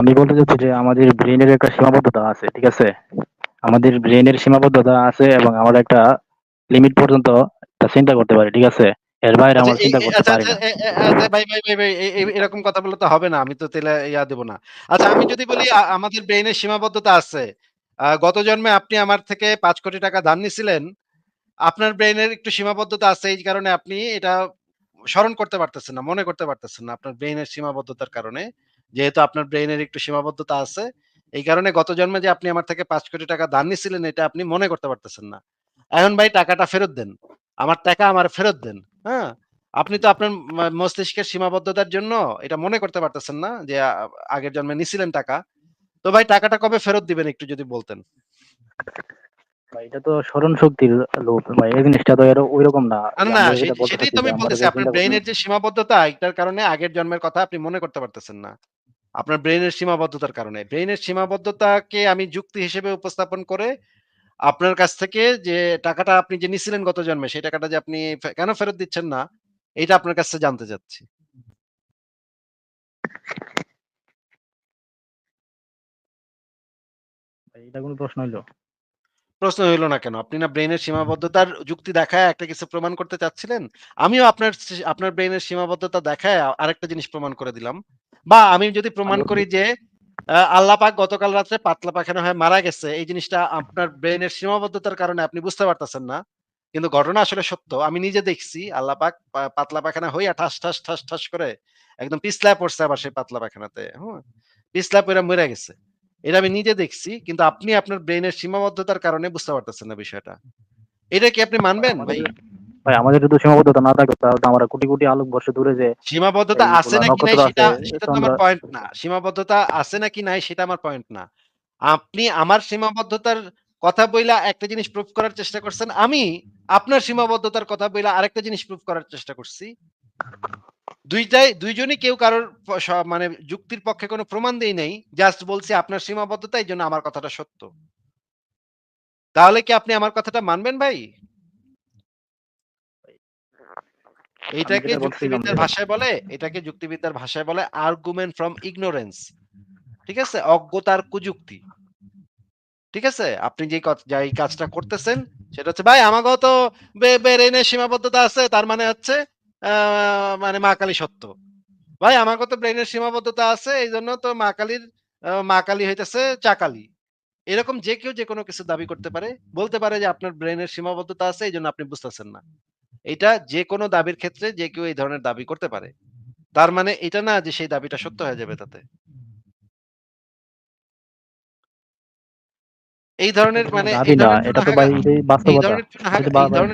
আমি বলতে চাচ্ছি যে আমাদের ব্রেনের একটা সীমাবদ্ধতা আছে ঠিক আছে আমাদের ব্রেনের সীমাবদ্ধতা আছে এবং আমরা একটা লিমিট পর্যন্ত চিন্তা করতে পারি ঠিক আছে এর বাইরে আচ্ছা, আমরা চিন্তা করতে আচ্ছা, পারি আচ্ছা, না ভাই, ভাই, ভাই, ভাই এরকম কথা বললে তো হবে না। আমি তো তাইলে ইয়া দেব না। আচ্ছা আমি যদি বলি আমাদের ব্রেইনের সীমাবদ্ধতা আছে। গত জন্মে আপনি আমার থেকে ৳৫,০০,০০,০০০ ধার নিছিলেন। আপনার ব্রেইনের একটু সীমাবদ্ধতা আছে এই কারণে আপনি এটা স্মরণ করতে পারতেছেন না, মনে করতে পারতেছেন না। আপনার ব্রেইনের সীমাবদ্ধতার কারণে। যেহেতু আপনার ব্রেইনের একটু সীমাবদ্ধতা আছে। এই কারণে গত জন্মে যে আপনি আমার থেকে ৳৫,০০,০০,০০০ ধার নিছিলেন এটা আপনি মনে করতে পারতেছেন না। এখন ভাই টাকাটা ফেরত দেন। আমার টাকা আমার ফেরত দেন। হ্যাঁ? আপনি তো আপনার মস্তিষ্কের সীমাবদ্ধতার জন্য এটা মনে করতে পারতেছেন না যে আগের জন্মে নিছিলেন টাকা। তো ভাই টাকাটা কবে ফেরত দিবেন একটু যদি বলতেন? এটা তো স্মরণ শক্তির লোপ ভাই এই জিনিসটা তো এর ঐরকম না না, যে না, আমরা সে যেটা বলতে সেটাই তো আমি বলতেছি। আপনার ব্রেইনের যে সীমাবদ্ধতা এটার কারণে আগের জন্মের কথা আপনি মনে করতে পারতেছেন না। আপনার ব্রেইনের সীমাবদ্ধতার কারণে। ব্রেইনের সীমাবদ্ধতাকে আমি যুক্তি হিসেবে উপস্থাপন করে আপনার কাছ থেকে যে টাকাটা আপনি যে নিছিলেন গত জন্মে সেই টাকাটা যে আপনি কেন ফেরত দিচ্ছেন না? এটা আপনার কাছে জানতে চাচ্ছি। এটা কোন প্রশ্ন হইল? প্রশ্ন হইল না কেন? আপনি না ব্রেইনের সীমাবদ্ধতার যুক্তি দেখায় একটা কিছু প্রমাণ করতে চাচ্ছিলেন? আমিও আপনার আপনার ব্রেইনের সীমাবদ্ধতা দেখায় আরেকটা জিনিস প্রমাণ করে দিলাম। বা আমি যদি প্রমাণ করি যে আল্লাহ পাক গতকাল রাত্রে পাতলা পায়খানা হয়ে মারা গেছে। এই জিনিসটা আপনার ব্রেইনের সীমাবদ্ধতার কারণে আপনি বুঝতে পারতেছেন না। কিন্তু ঘটনা আসলে সত্য। আমি নিজে দেখছি আল্লাহ পাক পাতলা পায়খানা হইয়া ঠাস, ঠাস, ঠাস, ঠাস করে একদম পিছলায় পড়ছে আবার সেই পাতলা পায়খানাতে। হ্যাঁ পিছলা পড়ে মরে গেছে। এটা আমি নিজে দেখছি। কিন্তু আপনি আপনার ব্রেইনের সীমাবদ্ধতার কারণে বুঝতে পারতেছেন না বিষয়টা। এটা কি আপনি মানবেন ভাই? ভাই আমাদের যদি সীমাবদ্ধতা না থাকতো তাহলে তো আমরা কোটি, কোটি আলোকবর্ষ দূরে যে সীমাবদ্ধতা আছে নাকি নাই সেটা সেটা তো আমার পয়েন্ট না। সীমাবদ্ধতা আছে নাকি নাই সেটা আমার পয়েন্ট না। আপনি আমার সীমাবদ্ধতার কথা বইলা একটা জিনিস প্রুফ করার চেষ্টা করছেন। আমি আপনার সীমাবদ্ধতার কথা বইলা আরেকটা জিনিস প্রুফ করার চেষ্টা করছি। ২ টাই ২ জনই কেউ কারোর মানে যুক্তির পক্ষে কোনো প্রমাণ দেই নাই। জাস্ট বলছি আপনার সীমাবদ্ধতা এই জন্য আমার কথাটা সত্য। তাহলে কি আপনি আমার কথাটা মানবেন ভাই? বলছিলাম যুক্তিবিদ্যার ভাষায় বলে এটাকে যুক্তিবিদ্যার ভাষায় বলে আর্গুমেন্ট ফ্রম ইগনোরেন্স। ঠিক আছে? অজ্ঞতার কুযুক্তি। ঠিক আছে? আপনি কচ যেই কাজটা করতেছেন সেটা হচ্ছে ভাই আমাগো তো বে ব্রেইনের সীমাবদ্ধতা আছে তার মানে হচ্ছে মানে মা কালী সত্য। ভাই আমাগো তো ব্রেইনের সীমাবদ্ধতা আছে এই জন্য তো মা কালীর মা কালী হইতেছে চাকালি এরকম যে কেউ যেকোনো কিছু দাবি করতে পারে। বলতে পারে যে আপনার ব্রেইনের সীমাবদ্ধতা আছে এই জন্য আপনি বুঝতেছেন না। এইটা যেকোনো দাবির ক্ষেত্রে যে কেউ এই ধরনের দাবি করতে পারে। তার মানে এটা না যে সেই দাবিটা সত্য হয়ে যাবে তাতে। এই ধরনের মানে এই ধরনের এটা তো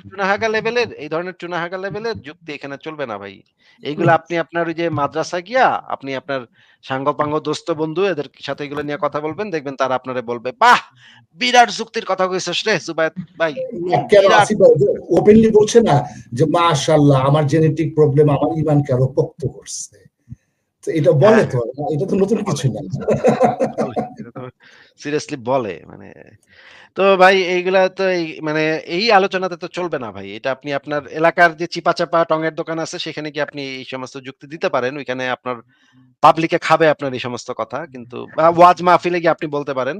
চুনাহাগা লেভেলের এই ধরনের চুনাহাগা লেভেলের যুক্তি এখানে চলবে না ভাই। এইগুলা আপনি আপনার ওই যে মাদ্রাসায় গিয়া আপনি আপনার সাঙ্গ-পাঙ্গ দোস্ত বন্ধু এদের সাথে এগুলো নিয়ে কথা বলবেন দেখবেন তারা আপনারে বলবে, "বাহ! বিরাট যুক্তির কথা কইছস রে জুবায়ের ভাই। কেন বিরাট" ওপেনলি বলছে না যে মাশাআল্লাহ আমার জেনেটিক প্রবলেম আমার ঈমানকে আরও পোক্ত করছে। তো এটা বলে হ্যাঁ, তো এটা তো নতুন কিছু না। সিরিয়াসলি বলে মানে তো ভাই এইগুলা তো মানে এই আলোচনাতে তো চলবে না ভাই। এটা আপনি আপনার এলাকার যে চিপা-চাপা টঙের দোকান আছে সেখানে গিয়ে আপনি এই সমস্ত যুক্তি দিতে পারেন। ওইখানে আপনার পাবলিকে খাবে আপনার এই সমস্ত কথা। কিন্তু বা ওয়াজ মাহফিলে গিয়ে আপনি বলতে পারেন।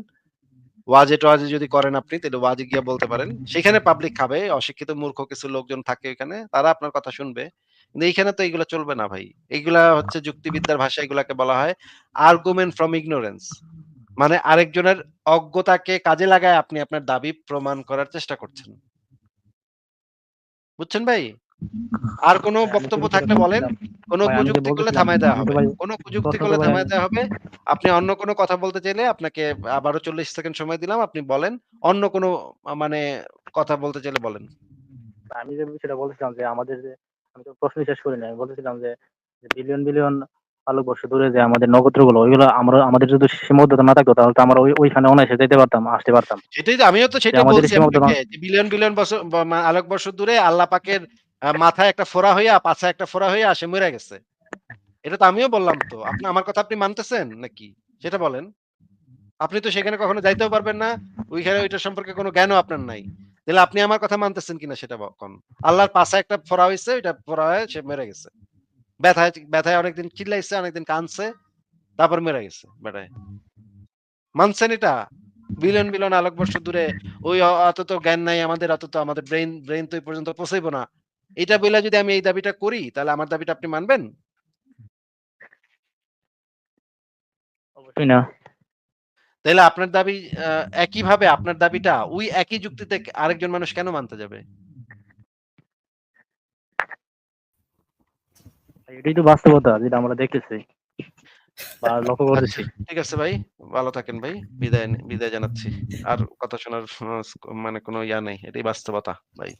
ওয়াজে-টোয়াজে যদি করেন আপনি তাহলে ওয়াজে গিয়ে বলতে পারেন। সেখানে পাবলিক খাবে। অশিক্ষিত মূর্খ কিছু লোকজন থাকে ওইখানে। তারা আপনার কথা শুনবে। কিন্তু এইখানে তো এগুলা চলবে না ভাই। এগুলা হচ্ছে যুক্তিবিদ্যার ভাষায় এগুলাকে বলা হয় আর্গুমেন্ট ফ্রম ইগনোরেন্স। মানে আরেকজনের অজ্ঞতাকে কাজে লাগায় আপনি আপনার দাবি প্রমাণ করার চেষ্টা করছেন। বুঝছেন ভাই? আর কোন বক্তব্য থাকলে বলেন। বলছিলাম কোন কুযুক্তি করলে থামায় দেওয়া হবে। কোন প্রশ্ন করলে থামায় দেওয়া হবে। আপনি অন্য কোন কথা বলতে চাইলে আপনাকে আবারও ৪০ সেকেন্ড সময় দিলাম। আপনি বলেন। অন্য কোন মানে কথা বলতে চাইলে বলেন। আমি যে বিষয়টা বলতেছিলাম যে আমাদের যে আমি তো প্রশ্নই শেষ করি নাই। আমি বলতেছিলাম যে বিলিয়ন, বিলিয়ন আলোকবর্ষ দূরে যে আমাদের নক্ষত্রগুলো ওইগুলো আমরা আমাদের যদি সীমাবদ্ধতা না থাকতো তাহলে তো আমরা ওই ওইখানে অনায়াসে যাইতে পারতাম, আসতে পারতাম। সেটাই তো আমিও তো যে সেটাই বলছি যে বিলিয়ন, বিলিয়ন বছর আলোকবর্ষ দূরে আল্লাহ পাকের মাথায় একটা ফোঁড়া হইয়া, পাছায় একটা ফোঁড়া হইয়া সে মরে গেছে। এটা তো আমিও বললাম তো। আপনি আমার কথা আপনি মানতেছেন নাকি? সেটা বলেন। আপনি তো সেখানে কখনো যাইতেও পারবেন না। ওইখানে ওইটার সম্পর্কে কোনো জ্ঞানও আপনার নাই। তাহলে আপনি আমার কথা মানতেছেন কিনা সেটা কন। আল্লাহর পাছায় একটা ফোঁড়া হইছে, ওইটা ফোঁড়া হয়ে সে মরে গেছে। ব্যথায় ব্যথায় অনেকদিন চিল্লাইছে, অনেকদিন কাঁদছে। তারপর মেরে গেছে বেটায় মানছেন এটা বিলিয়ন বিলিয়ন আলোকবর্ষ দূরে ওই অত তো জ্ঞান নাই আমাদের অত তো আমাদের ব্রেন ব্রেন তো এই পর্যন্ত পৌঁছাইবো না এটা বলে যদি আমি এই দাবিটা করি তাহলে আমার দাবিটা আপনি মানবেন অবশ্যই না তাহলে আপনার দাবি একইভাবে আপনার দাবিটা ওই একই যুক্তিতে আরেকজন মানুষ কেন মানতে যাবে? এটাই তো বাস্তবতা যেটা আমরা দেখতেছি বা ঠিক আছে ভাই ভালো থাকেন ভাই বিদায় বিদায় জানাচ্ছি। আর কথা শোনার মানে কোনো ইয়া নেই এটাই বাস্তবতা ভাই।